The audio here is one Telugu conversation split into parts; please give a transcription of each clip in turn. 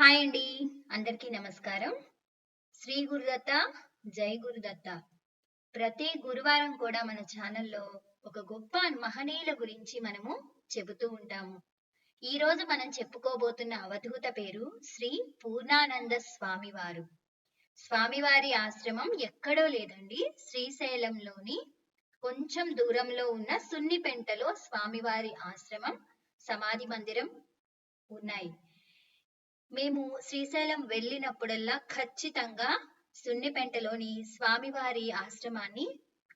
హాయ్ అండి. అందరికీ నమస్కారం. శ్రీ గురుదత్త జై గురుదత్త. ప్రతి గురువారం కూడా మన ఛానల్లో ఒక గొప్ప మహనీయుల గురించి మనము చెబుతూ ఉంటాము. ఈ రోజు మనం చెప్పుకోబోతున్న అవధూత పేరు శ్రీ పూర్ణానంద స్వామివారు. స్వామివారి ఆశ్రమం ఎక్కడో లేదండి శ్రీశైలంలోని కొంచెం దూరంలో ఉన్న సున్నిపెంటలో స్వామివారి ఆశ్రమం సమాధి మందిరం ఉన్నాయి. మేము శ్రీశైలం వెళ్ళినప్పుడల్లా ఖచ్చితంగా సున్నిపెంటలోని స్వామివారి ఆశ్రమాన్ని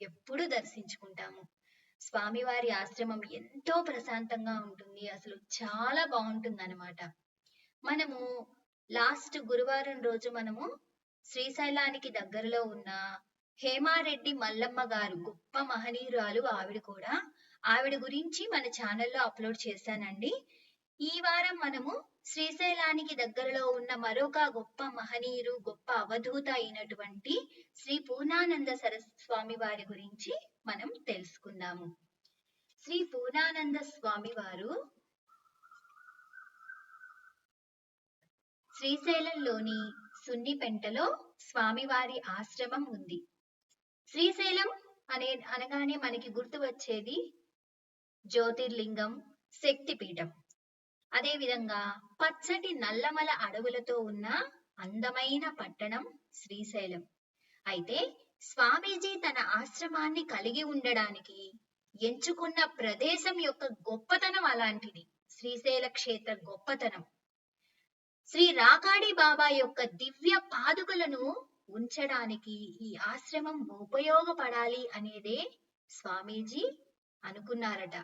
ఎప్పుడు దర్శించుకుంటాము. స్వామివారి ఆశ్రమం ఎంతో ప్రశాంతంగా ఉంటుంది. అసలు చాలా బాగుంటుంది అనమాట మనము లాస్ట్ గురువారం రోజు మనము శ్రీశైలానికి దగ్గరలో ఉన్న హేమారెడ్డి మల్లమ్మ గారు గొప్ప మహనీయురాలు ఆవిడ కూడా. ఆవిడ గురించి మన ఛానల్లో అప్లోడ్ చేశానండి. ఈ వారం మనము శ్రీశైలానికి దగ్గరలో ఉన్న మరొక గొప్ప మహనీయుడు గొప్ప అవధూత అయినటువంటి శ్రీ పూర్ణానంద సరస్వామి వారి గురించి మనం తెలుసుకుందాము. శ్రీ పూర్ణానంద స్వామి వారు శ్రీశైలంలోని సున్నిపెంటలో స్వామివారి ఆశ్రమం ఉంది. శ్రీశైలం అనే అనగానే మనకి గుర్తు వచ్చేది జ్యోతిర్లింగం శక్తిపీఠం. అదేవిధంగా పచ్చటి నల్లమల అడవులతో ఉన్న అందమైన పట్టణం శ్రీశైలం. అయితే స్వామీజీ తన ఆశ్రమాన్ని కలిగి ఉండడానికి ఎంచుకున్న ప్రదేశం యొక్క గొప్పతనం అలాంటిది. శ్రీశైల క్షేత్ర గొప్పతనం. శ్రీ రాకాడి బాబా యొక్క దివ్య పాదుకలను ఉంచడానికి ఈ ఆశ్రమం ఉపయోగపడాలి అనేదే స్వామీజీ అనుకున్నారట.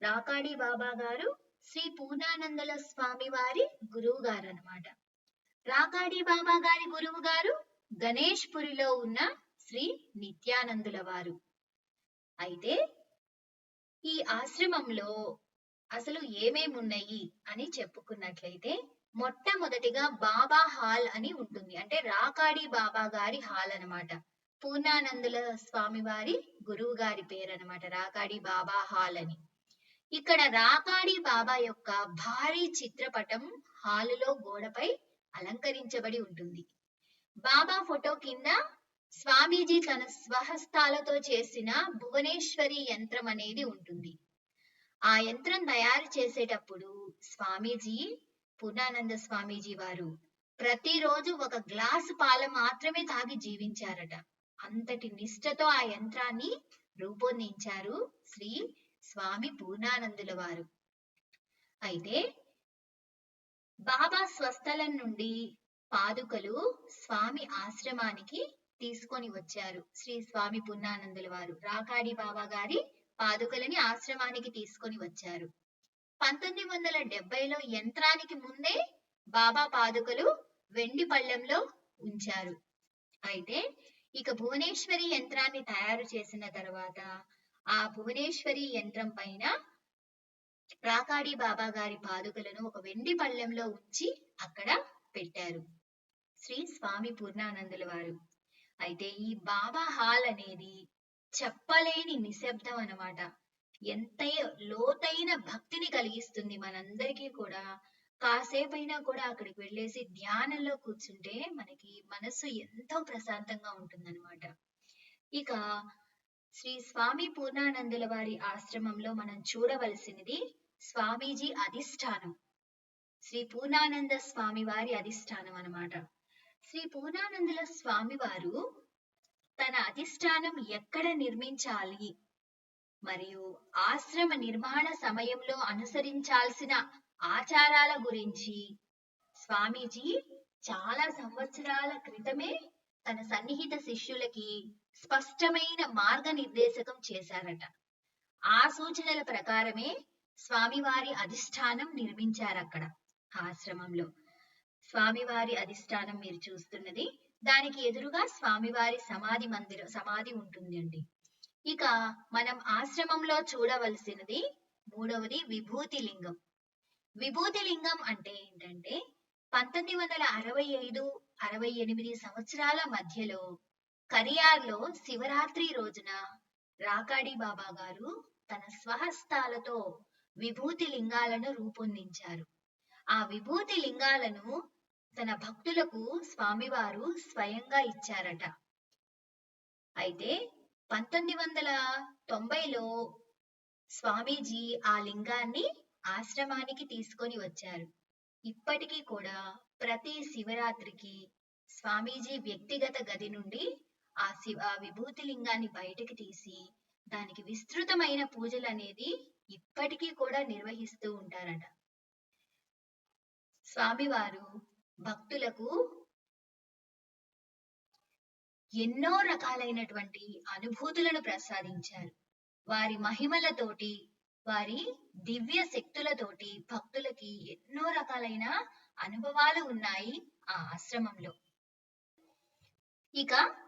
రాకాడి బాబా గారు శ్రీ పూర్ణానందల స్వామి వారి గురువు గారు అనమాట రాకాడి బాబా గారి గురువు గారు గణేష్ పురిలో ఉన్న శ్రీ నిత్యానందుల వారు. అయితే ఈ ఆశ్రమంలో అసలు ఏమేమి ఉన్నాయి అని చెప్పుకున్నట్లయితే మొట్టమొదటిగా బాబా హాల్ అని ఉంటుంది. అంటే రాకాడి బాబా గారి హాల్ అన్నమాట. పూర్ణానందుల స్వామి వారి గురువు గారి పేరు అనమాట రాకాడి బాబా హాల్ అని. ఇక్కడ రాకాడి బాబా యొక్క భారీ చిత్రపటం హాలులో గోడపై అలంకరించబడి ఉంటుంది. బాబా ఫోటో కింద స్వామీజీ తన స్వహస్తాలతో చేసిన భువనేశ్వరి యంత్రం అనేది ఉంటుంది. ఆ యంత్రం తయారు చేసేటప్పుడు స్వామీజీ పూర్ణానంద స్వామీజీ వారు ప్రతిరోజు ఒక గ్లాసు పాల మాత్రమే తాగి జీవించారట. అంతటి నిష్ఠతో ఆ యంత్రాన్ని రూపొందించారు శ్రీ స్వామి పూర్ణానందుల వారు. అయితే బాబా స్వస్థలం నుండి పాదుకలు స్వామి ఆశ్రమానికి తీసుకొని వచ్చారు శ్రీ స్వామి పూర్ణానందుల వారు. రాకాడి బాబా గారి పాదుకలని ఆశ్రమానికి తీసుకొని వచ్చారు. పంతొమ్మిది వందల డెబ్బైలో యంత్రానికి ముందే బాబా పాదుకలు వెండి పళ్ళెంలో ఉంచారు. అయితే ఇక భువనేశ్వరి యంత్రాన్ని తయారు చేసిన తర్వాత ఆ భువనేశ్వరి యంత్రం పైన రాకాడి బాబా గారి పాదుకలను ఒక వెండి పళ్ళెంలో ఉంచి అక్కడ పెట్టారు. శ్రీ స్వామి పూర్ణానందుల వారు. అయితే ఈ బాబా హాల్ అనేది చెప్పలేని నిశ్శబ్దం అన్నమాట. ఎంత లోతైన భక్తిని కలిగిస్తుంది మనందరికీ కూడా. కాసేపైనా కూడా అక్కడికి వెళ్ళేసి ధ్యానంలో కూర్చుంటే మనకి మనసు ఎంతో ప్రశాంతంగా ఉంటుందన్నమాట. ఇక శ్రీ స్వామి పూర్ణానందుల వారి ఆశ్రమంలో మనం చూడవలసినది స్వామీజీ అధిష్టానం. శ్రీ పూర్ణానంద స్వామి వారి అధిష్టానం అన్నమాట. శ్రీ పూర్ణానందుల స్వామి వారు తన అధిష్టానం ఎక్కడ నిర్మించాలి? మరియు ఆశ్రమ నిర్మాణ సమయంలో అనుసరించాల్సిన ఆచారాల గురించి స్వామీజీ చాలా సంవత్సరాల క్రితమే తన సన్నిహిత శిష్యులకి స్పష్టమైన మార్గనిర్దేశకం చేశారట. ఆ సూచనల ప్రకారమే స్వామివారి అధిష్టానం నిర్మించారు అక్కడ ఆశ్రమంలో. స్వామివారి అధిష్టానం మీరు చూస్తున్నది దానికి ఎదురుగా స్వామివారి సమాధి మందిరం సమాధి ఉంటుంది అండి. ఇక మనం ఆశ్రమంలో చూడవలసినది మూడవది విభూతి లింగం విభూతి లింగం అంటే ఏంటంటే పంతొమ్మిది వందల అరవై ఐదు అరవై ఎనిమిది సంవత్సరాల మధ్యలో కరియార్లో శివరాత్రి రోజున రాకాడి బాబా గారు తన స్వహస్తాలతో విభూతి లింగాలను రూపొందించారు. ఆ విభూతి లింగాలను తన భక్తులకు స్వామివారు స్వయంగా ఇచ్చారట. అయితే పంతొమ్మిది వందల తొంభైలో స్వామీజీ ఆ లింగాన్ని ఆశ్రమానికి తీసుకొని వచ్చారు. ఇప్పటికీ కూడా ప్రతి శివరాత్రికి స్వామీజీ వ్యక్తిగత గది నుండి ఆ శివ విభూతి లింగాన్ని బయటకు తీసి దానికి విస్తృతమైన పూజలు అనేది ఇప్పటికీ కూడా నిర్వహిస్తూ ఉంటారట. స్వామివారు భక్తులకు ఎన్నో రకాలైనటువంటి అనుభూతులను ప్రసాదించారు. వారి మహిమలతోటి వారి దివ్య శక్తులతోటి భక్తులకి ఎన్నో రకాలైన అనుభవాలు ఉన్నాయి ఆ ఆశ్రమంలో. ఇక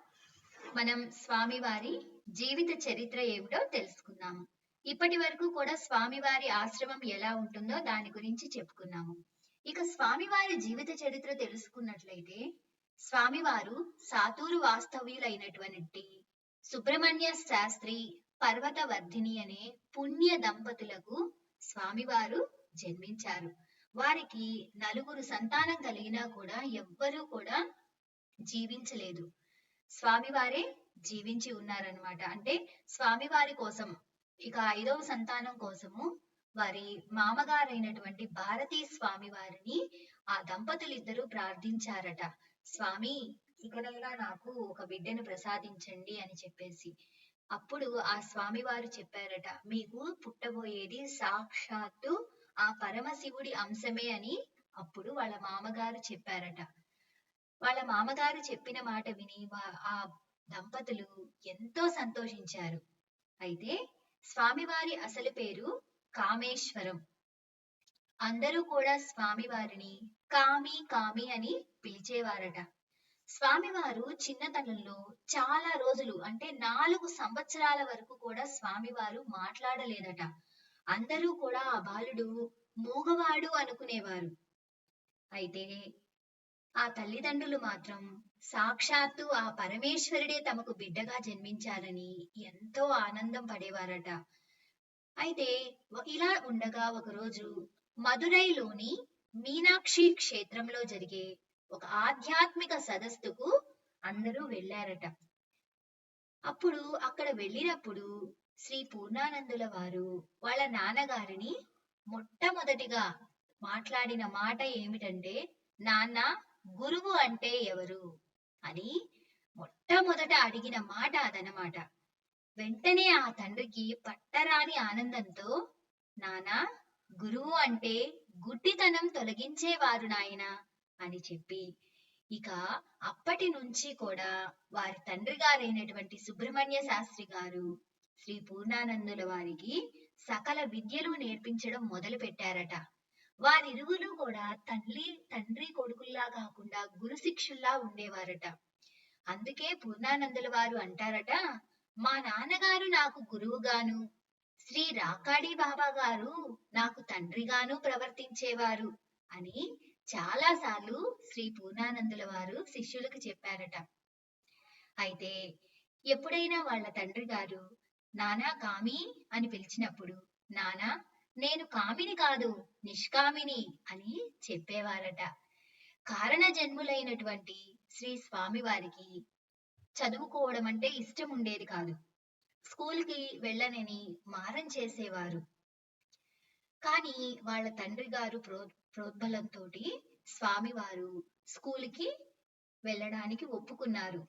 మనం స్వామివారి జీవిత చరిత్ర ఏమిటో తెలుసుకున్నాము ఇప్పటి వరకు కూడా స్వామివారి ఆశ్రమం ఎలా ఉంటుందో దాని గురించి చెప్పుకున్నాము. ఇక స్వామివారి జీవిత చరిత్ర తెలుసుకున్నట్లయితే స్వామివారు సాతూరు వాస్తవ్యులైనటువంటి సుబ్రహ్మణ్య శాస్త్రి పర్వతవర్ధిని అనే పుణ్య దంపతులకు స్వామివారు జన్మించారు. వారికి నలుగురు సంతానం కలిగినా కూడా ఎవ్వరూ కూడా జీవించలేదు. స్వామివారే జీవించి ఉన్నారనమాట అంటే స్వామివారి కోసం ఇక ఐదవ సంతానం కోసము వారి మామగారైనటువంటి భారతీ స్వామి వారిని ఆ దంపతులు ఇద్దరు ప్రార్థించారట. స్వామి ఇకనైనా నాకు ఒక బిడ్డను ప్రసాదించండి అని చెప్పేసి. అప్పుడు ఆ స్వామి వారు చెప్పారట మీకు పుట్టబోయేది సాక్షాత్తు ఆ పరమశివుడి అంశమే అని అప్పుడు వాళ్ళ మామగారు చెప్పారట. వాళ్ళ మామగారు చెప్పిన మాట విని వా- ఆ దంపతులు ఎంతో సంతోషించారు. అయితే స్వామివారి అసలు పేరు కామేశ్వరం. అందరూ కూడా స్వామివారిని కామి కామి అని పిలిచేవారట. స్వామివారు చిన్నతనంలో చాలా రోజులు అంటే నాలుగు సంవత్సరాల వరకు కూడా స్వామివారు మాట్లాడలేదట. అందరూ కూడా ఆ బాలుడు మూగవాడు అనుకునేవారు. అయితే ఆ తల్లిదండ్రులు మాత్రం సాక్షాత్తు ఆ పరమేశ్వరుడే తమకు బిడ్డగా జన్మించారని ఎంతో ఆనందం పడేవారట. అయితే ఇలా ఉండగా ఒకరోజు మదురైలోని మీనాక్షి క్షేత్రంలో జరిగే ఒక ఆధ్యాత్మిక సదస్సుకు అందరూ వెళ్ళారట. అప్పుడు అక్కడ వెళ్ళినప్పుడు శ్రీ పూర్ణానందుల వారు వాళ్ళ నాన్నగారిని మొట్టమొదటిగా మాట్లాడిన మాట ఏమిటంటే నాన్న గురువు అంటే ఎవరు? అని మొట్టమొదట అడిగిన మాట అదనమాట వెంటనే ఆ తండ్రికి పట్టరాని ఆనందంతో నానా గురువు అంటే గుడ్డితనం తొలగించేవారు నాయనా అని చెప్పి ఇక అప్పటి నుంచి కూడా వారి తండ్రి గారైనటువంటి సుబ్రహ్మణ్య శాస్త్రి గారు శ్రీ పూర్ణానందుల వారికి సకల విద్యలు నేర్పించడం మొదలు పెట్టారట వారిరువురు కూడా తల్లి తండ్రి కొడుకుల్లా కాకుండా గురు శిక్షుల్లా ఉండేవారట. అందుకే పూర్ణానందుల వారు అంటారట మా నాన్నగారు నాకు గురువుగాను శ్రీ రాకాడి బాబా గారు నాకు తండ్రిగాను ప్రవర్తించేవారు అని చాలా సార్లు శ్రీ పూర్ణానందుల వారు శిష్యులకు చెప్పారట. అయితే ఎప్పుడైనా వాళ్ళ తండ్రి గారు నానా కామి అని పిలిచినప్పుడు నానా నేను కామిని కాదు నిష్కామిని అని చెప్పేవారట. కారణ జన్ములైనటువంటి శ్రీ స్వామివారికి చదువుకోవడం అంటే ఇష్టం ఉండేది కాదు. స్కూల్కి వెళ్ళనని మారం చేసేవారు. కానీ వాళ్ళ తండ్రి గారు ప్రో ప్రోద్బలంతో స్వామివారు స్కూల్కి వెళ్ళడానికి ఒప్పుకున్నారు.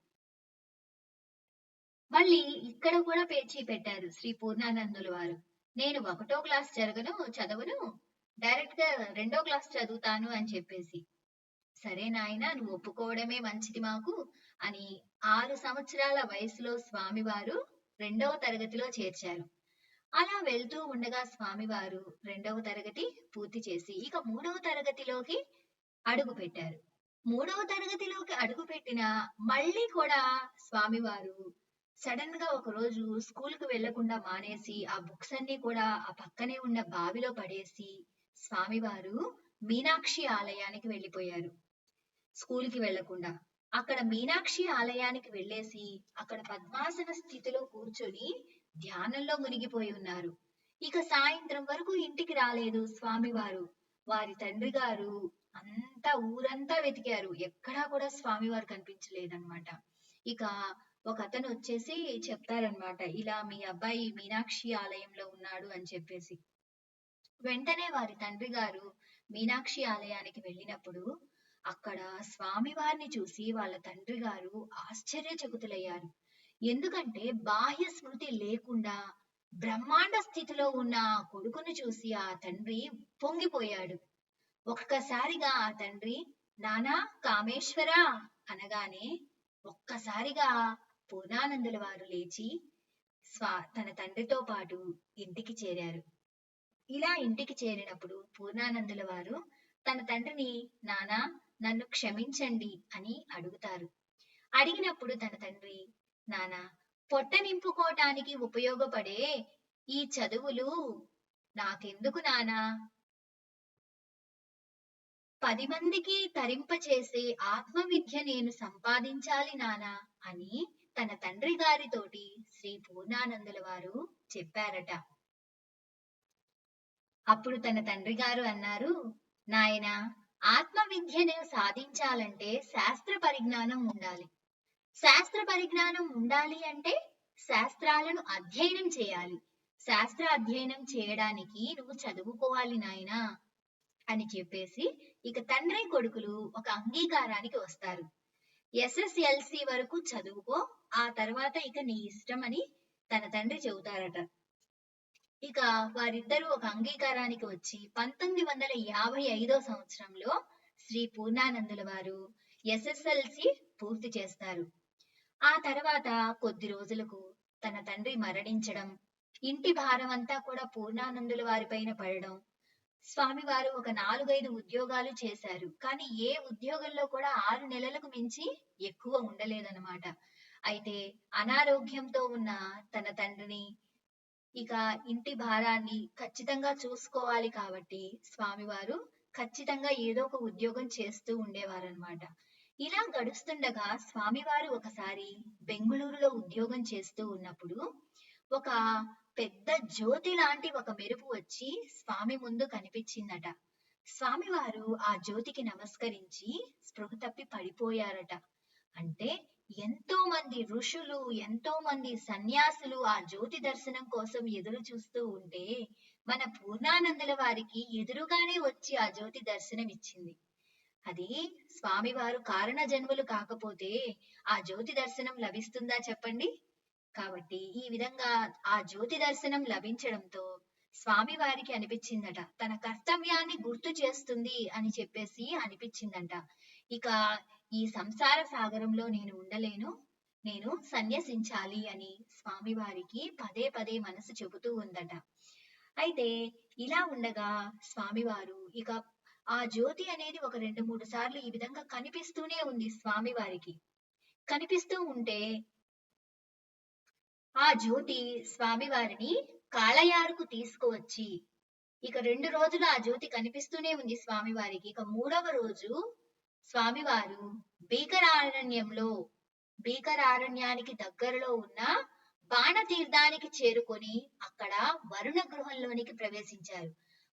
మళ్ళీ ఇక్కడ కూడా పేర్చి పెట్టారు శ్రీ పూర్ణానందుల వారు. నేను ఒకటో క్లాస్ జరగను చదవను డైరెక్ట్గా రెండో క్లాస్ చదువుతాను అని చెప్పేసి. సరే నాయనా నువ్వు ఒప్పుకోవడమే మంచిది మాకు అని ఆరు సంవత్సరాల వయసులో స్వామివారు రెండవ తరగతిలో చేర్చారు. అలా వెళ్తూ ఉండగా స్వామివారు రెండవ తరగతి పూర్తి చేసి ఇక మూడవ తరగతిలోకి అడుగు పెట్టారు. మూడవ తరగతిలోకి అడుగు పెట్టిన మళ్ళీ కూడా స్వామివారు సడన్గా ఒక రోజు స్కూల్కు వెళ్ళకుండా మానేసి ఆ బుక్స్ అన్ని కూడా ఆ పక్కనే ఉన్న బావిలో పడేసి స్వామివారు మీనాక్షి ఆలయానికి వెళ్ళిపోయారు. స్కూల్కి వెళ్ళకుండా అక్కడ మీనాక్షి ఆలయానికి వెళ్ళేసి అక్కడ పద్మాసన స్థితిలో కూర్చొని ధ్యానంలో మునిగిపోయి ఉన్నారు. ఇక సాయంత్రం వరకు ఇంటికి రాలేదు స్వామివారు. వారి తండ్రి గారు అంతా ఊరంతా వెతికారు. ఎక్కడా కూడా స్వామివారు కనిపించలేదన్నమాట. ఇక ఒక అతను వచ్చేసి చెప్తారనమాట ఇలా మీ అబ్బాయి మీనాక్షి ఆలయంలో ఉన్నాడు అని చెప్పేసి. వెంటనే వారి తండ్రి గారు మీనాక్షి ఆలయానికి వెళ్ళినప్పుడు అక్కడ స్వామి వారిని చూసి వాళ్ళ తండ్రి గారు ఆశ్చర్యచకుతులయ్యారు. ఎందుకంటే బాహ్య స్మృతి లేకుండా బ్రహ్మాండ స్థితిలో ఉన్న ఆ కొడుకును చూసి ఆ తండ్రి పొంగిపోయాడు. ఒక్కసారిగా ఆ తండ్రి నానా కామేశ్వర అనగానే ఒక్కసారిగా పూర్ణానందుల వారు లేచి స్వా తన తండ్రితో పాటు ఇంటికి చేరారు. ఇలా ఇంటికి చేరినప్పుడు పూర్ణానందుల వారు తన తండ్రిని నానా నన్ను క్షమించండి అని అడుగుతారు. అడిగినప్పుడు తన తండ్రి నానా పొట్ట నింపుకోవటానికి ఉపయోగపడే ఈ చదువులు నాకెందుకు నానా? పది మందికి తరింపచేసే ఆత్మవిద్య నేను సంపాదించాలి నానా అని తన తండ్రి గారితోటి శ్రీ పూర్ణానందుల వారు చెప్పారట. అప్పుడు తన తండ్రి గారు అన్నారు నాయనా ఆత్మ విద్యను సాధించాలంటే శాస్త్ర పరిజ్ఞానం ఉండాలి. శాస్త్ర పరిజ్ఞానం ఉండాలి అంటే శాస్త్రాలను అధ్యయనం చేయాలి. శాస్త్ర అధ్యయనం చేయడానికి నువ్వు చదువుకోవాలి నాయనా అని చెప్పేసి ఇక తండ్రి కొడుకులు ఒక అంగీకారానికి వస్తారు. ఎస్ఎస్ఎల్సి వరకు చదువుకో ఆ తర్వాత ఇక నీ ఇష్టం అని తన తండ్రి చెబుతారట. ఇక వారిద్దరూ ఒక అంగీకారానికి వచ్చి పంతొమ్మిది వందల యాభై ఐదో సంవత్సరంలో శ్రీ పూర్ణానందుల వారు ఎస్ఎస్ఎల్సి పూర్తి చేస్తారు. ఆ తర్వాత కొద్ది రోజులకు తన తండ్రి మరణించడం ఇంటి భారం అంతా కూడా పూర్ణానందుల వారిపైన పడడం స్వామివారు ఒక నాలుగైదు ఉద్యోగాలు చేశారు. కానీ ఏ ఉద్యోగంలో కూడా ఆరు నెలలకు మించి ఎక్కువ ఉండలేదన్నమాట. అయితే అనారోగ్యంతో ఉన్న తన తండ్రిని ఇక ఇంటి భారాన్ని ఖచ్చితంగా చూసుకోవాలి కాబట్టి స్వామివారు ఖచ్చితంగా ఏదో ఒక ఉద్యోగం చేస్తూ ఉండేవారనమాట ఇలా గడుస్తుండగా స్వామివారు ఒకసారి బెంగుళూరులో ఉద్యోగం చేస్తూ ఉన్నప్పుడు ఒక పెద్ద జ్యోతి లాంటి ఒక మెరుపు వచ్చి స్వామి ముందు కనిపించిందట. స్వామివారు ఆ జ్యోతికి నమస్కరించి స్పృహ తప్పి పడిపోయారట. అంటే ఎంతో మంది ఋషులు ఎంతో మంది సన్యాసులు ఆ జ్యోతి దర్శనం కోసం ఎదురు చూస్తూ ఉంటే మన పూర్ణానందుల వారికి ఎదురుగానే వచ్చి ఆ జ్యోతి దర్శనం ఇచ్చింది. అది స్వామివారు కారణ జన్మలు కాకపోతే ఆ జ్యోతి దర్శనం లభిస్తుందా చెప్పండి? కాబట్టి ఈ విధంగా ఆ జ్యోతి దర్శనం లభించడంతో స్వామి వారికి అనిపించిందట. తన కర్తవ్యాన్ని గుర్తు చేస్తుంది అని చెప్పేసి అనిపించిందంట. ఇక ఈ సంసార సాగరంలో నేను ఉండలేను నేను సన్యసించాలి అని స్వామి వారికి పదే పదే మనసు చెబుతూ ఉందట. అయితే ఇలా ఉండగా స్వామివారు ఇక ఆ జ్యోతి అనేది ఒక రెండు మూడు సార్లు ఈ విధంగా కనిపిస్తూనే ఉంది స్వామివారికి. కనిపిస్తూ ఉంటే ఆ జ్యోతి స్వామివారిని కాలయారుకు తీసుకువచ్చి ఇక రెండు రోజులు ఆ జ్యోతి కనిపిస్తూనే ఉంది స్వామివారికి. ఇక మూడవ రోజు స్వామివారు భీకరారణ్యంలో భీకరారణ్యానికి దగ్గరలో ఉన్న బాణతీర్థానికి చేరుకొని అక్కడ వరుణ గృహంలోనికి ప్రవేశించారు.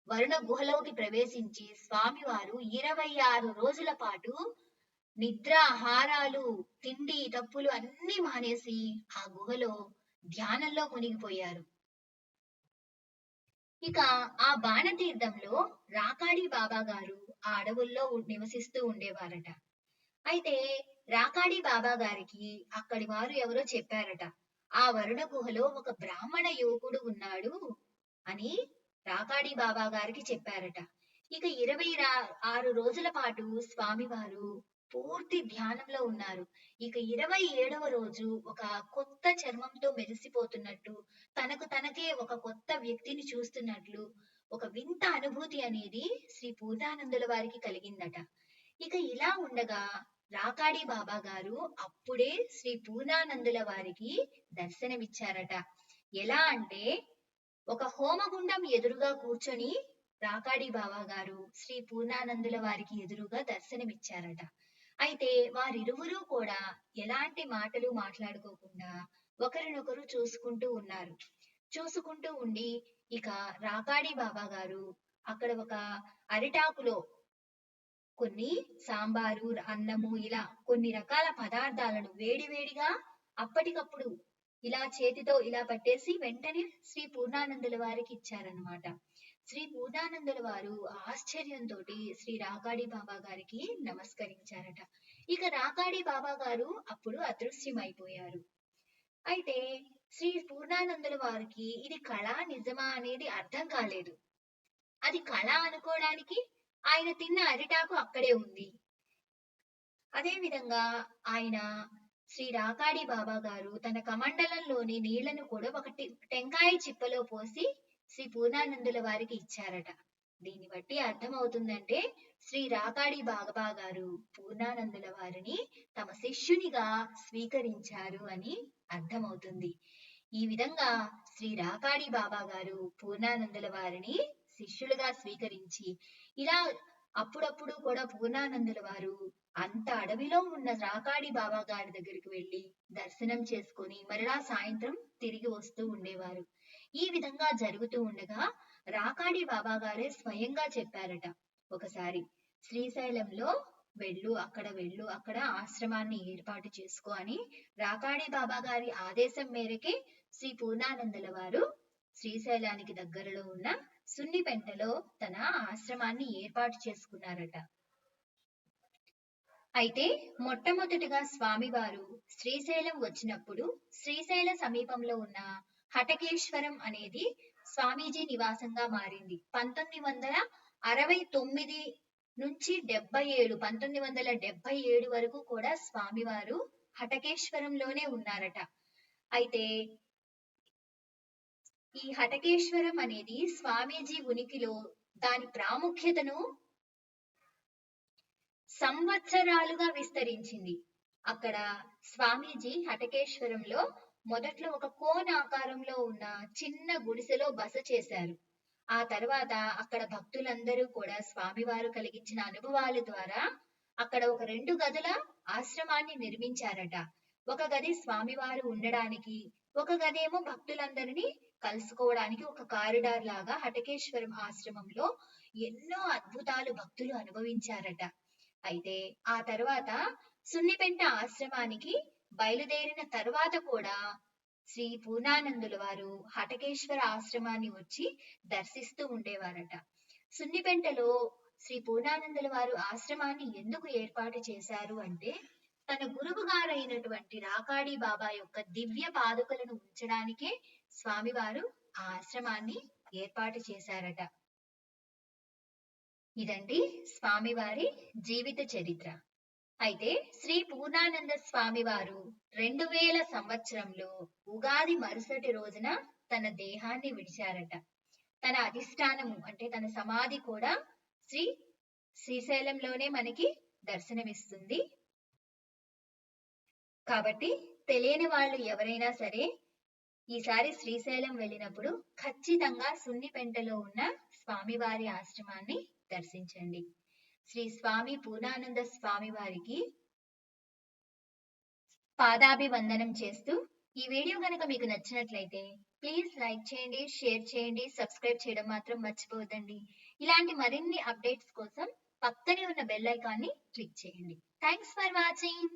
వరుణ గుహలోకి ప్రవేశించి స్వామివారు ఇరవై ఆరు రోజుల పాటు నిద్ర ఆహారాలు తిండి తప్పులు అన్ని మానేసి ఆ గుహలో ధ్యానంలో మునిగిపోయారు. ఇక ఆ బాణతీర్థంలో రాకాడి బాబా గారు ఆ అడవుల్లో నివసిస్తూ ఉండేవారట. అయితే రాకాడి బాబా గారికి అక్కడి వారు ఎవరో చెప్పారట ఆ వరుణ గుహలో ఒక బ్రాహ్మణ యువకుడు ఉన్నాడు అని రాకాడి బాబా గారికి చెప్పారట. ఇక ఇరవై ఆరు రోజుల పాటు స్వామివారు పూర్తి ధ్యానంలో ఉన్నారు. ఇక ఇరవై ఏడవ రోజు ఒక కొత్త చర్మంతో మెరిసిపోతున్నట్టు తనకు తనకే ఒక కొత్త వ్యక్తిని చూస్తున్నట్లు ఒక వింత అనుభూతి అనేది శ్రీ పూర్ణానందుల వారికి కలిగిందట. ఇక ఇలా ఉండగా రాకాడి బాబా గారు అప్పుడే శ్రీ పూర్ణానందుల వారికి దర్శనమిచ్చారట. ఎలా అంటే ఒక హోమగుండం ఎదురుగా కూర్చొని రాకాడి బాబా గారు శ్రీ పూర్ణానందుల వారికి ఎదురుగా దర్శనమిచ్చారట. అయితే వారిరువురూ కూడా ఎలాంటి మాటలు మాట్లాడుకోకుండా ఒకరినొకరు చూసుకుంటూ ఉన్నారు. చూసుకుంటూ ఉండి ఇక రాకాడి బాబా గారు అక్కడ ఒక అరిటాకులో కొన్ని సాంబారు అన్నము ఇలా కొన్ని రకాల పదార్థాలను వేడివేడిగా అప్పటికప్పుడు ఇలా చేతితో ఇలా పట్టేసి వెంటనే శ్రీ పూర్ణానందుల వారికి ఇచ్చారనమాట శ్రీ పూర్ణానందుల వారు ఆశ్చర్యంతో శ్రీ రాకాడి బాబా గారికి నమస్కరించారట. ఇక రాకాడి బాబా గారు అప్పుడు అదృశ్యమైపోయారు. అయితే శ్రీ పూర్ణానందుల వారికి ఇది కళ నిజమా అనేది అర్థం కాలేదు. అది కళ అనుకోవడానికి ఆయన తిన్న అరిటాకు అక్కడే ఉంది. అదే విధంగా ఆయన శ్రీ రాకాడి బాబా గారు తన కమండలంలోని నీళ్ళను కూడా ఒక టెంకాయ చిప్పలో పోసి శ్రీ పూర్ణానందుల వారికి ఇచ్చారట. దీన్ని బట్టి అర్థమవుతుందంటే శ్రీ రాకాడి బాబా గారు పూర్ణానందుల వారిని తమ శిష్యునిగా స్వీకరించారు అని అర్థమవుతుంది. ఈ విధంగా శ్రీ రాకాడి బాబా గారు పూర్ణానందుల వారిని శిష్యులుగా స్వీకరించి ఇలా అప్పుడప్పుడు కూడా పూర్ణానందుల వారు అంత అడవిలో ఉన్న రాకాడి బాబా గారి దగ్గరికి వెళ్ళి దర్శనం చేసుకొని మరలా సాయంత్రం తిరిగి వస్తూ ఉండేవారు. ఈ విధంగా జరుగుతూ ఉండగా రాకాడి బాబా గారే స్వయంగా చెప్పారట. ఒకసారి శ్రీశైలంలో వెళ్ళు అక్కడ వెళ్ళు అక్కడ ఆశ్రమాన్ని ఏర్పాటు చేసుకో అని రాకాడి బాబా గారి ఆదేశం మేరకే శ్రీ పూర్ణానందల వారు శ్రీశైలానికి దగ్గరలో ఉన్న సున్నిపెంటలో తన ఆశ్రమాన్ని ఏర్పాటు చేసుకున్నారట. అయితే మొట్టమొదటిగా స్వామివారు శ్రీశైలం వచ్చినప్పుడు శ్రీశైల సమీపంలో ఉన్న హటకేశ్వరం అనేది స్వామీజీ నివాసంగా మారింది. పంతొమ్మిది వందల అరవై తొమ్మిది నుంచి డెబ్బై ఏడు పంతొమ్మిది వందల డెబ్బై ఏడు వరకు కూడా స్వామివారు హటకేశ్వరంలోనే ఉన్నారట. అయితే ఈ హటకేశ్వరం అనేది స్వామీజీ ఉనికిలో దాని ప్రాముఖ్యతను సంవత్సరాలుగా విస్తరించింది. అక్కడ స్వామీజీ హటకేశ్వరంలో మొదట్లో ఒక కోన ఆకారంలో ఉన్న చిన్న గుడిసెలో బస చేశారు. ఆ తర్వాత అక్కడ భక్తులందరూ కూడా స్వామివారు కలిగించిన అనుభవాల ద్వారా అక్కడ ఒక రెండు గదుల ఆశ్రమాన్ని నిర్మించారట. ఒక గది స్వామివారు ఉండడానికి ఒక గదేమో భక్తులందరినీ కలుసుకోవడానికి ఒక కారిడార్ లాగా హటకేశ్వరం ఆశ్రమంలో ఎన్నో అద్భుతాలు భక్తులు అనుభవించారట. అయితే ఆ తర్వాత సున్నిపెంట ఆశ్రమానికి బయలుదేరిన తర్వాత కూడా శ్రీ పూర్ణానందుల వారు హటకేశ్వర ఆశ్రమాన్ని వచ్చి దర్శిస్తూ ఉండేవారట. సున్నిపెంటలో శ్రీ పూర్ణానందుల వారు ఆశ్రమాన్ని ఎందుకు ఏర్పాటు చేశారు అంటే తన గురువు గారైనటువంటి రాకాడి బాబా యొక్క దివ్య పాదుకలను ఉంచడానికే స్వామివారు ఆ ఆశ్రమాన్ని ఏర్పాటు చేశారట. ఇదండి స్వామివారి జీవిత చరిత్ర. అయితే శ్రీ పూర్ణానంద స్వామివారు రెండు వేల సంవత్సరంలో ఉగాది మరుసటి రోజున తన దేహాన్ని విడిచారట. తన అధిష్టానము అంటే తన సమాధి కూడా శ్రీ శ్రీశైలంలోనే మనకి దర్శనమిస్తుంది. కాబట్టి తెలియని వాళ్ళు ఎవరైనా సరే ఈసారి శ్రీశైలం వెళ్ళినప్పుడు ఖచ్చితంగా సున్నిపెంటలో ఉన్న స్వామివారి ఆశ్రమాన్ని దర్శించండి. శ్రీ స్వామి పూర్ణానంద స్వామి వారికి పాదాభివందనం చేస్తూ ఈ వీడియో కనుక మీకు నచ్చినట్లయితే ప్లీజ్ లైక్ చేయండి షేర్ చేయండి సబ్స్క్రైబ్ చేయడం మాత్రం మర్చిపోవద్దండి. ఇలాంటి మరిన్ని అప్డేట్స్ కోసం పక్కనే ఉన్న బెల్ ఐకాన్ని క్లిక్ చేయండి. Thanks for watching.